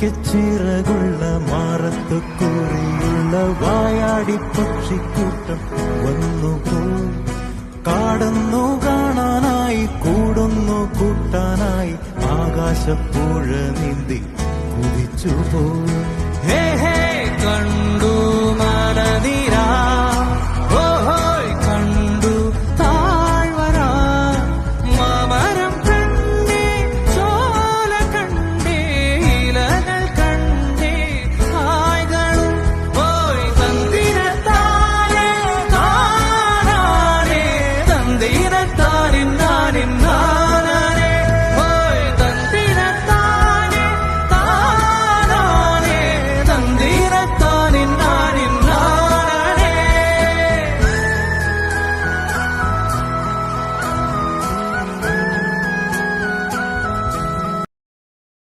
ചിറകുള്ള മാറത്തു കുറിയുള്ള വായാടി പക്ഷിക്കൂട്ടം വന്നുപോയി കാടുന്നു കാണാനായി കൂടുന്നു കൂട്ടാനായി ആകാശപ്പുഴ നീന്തി കുതിച്ചു പോ. ഹേ ഹേ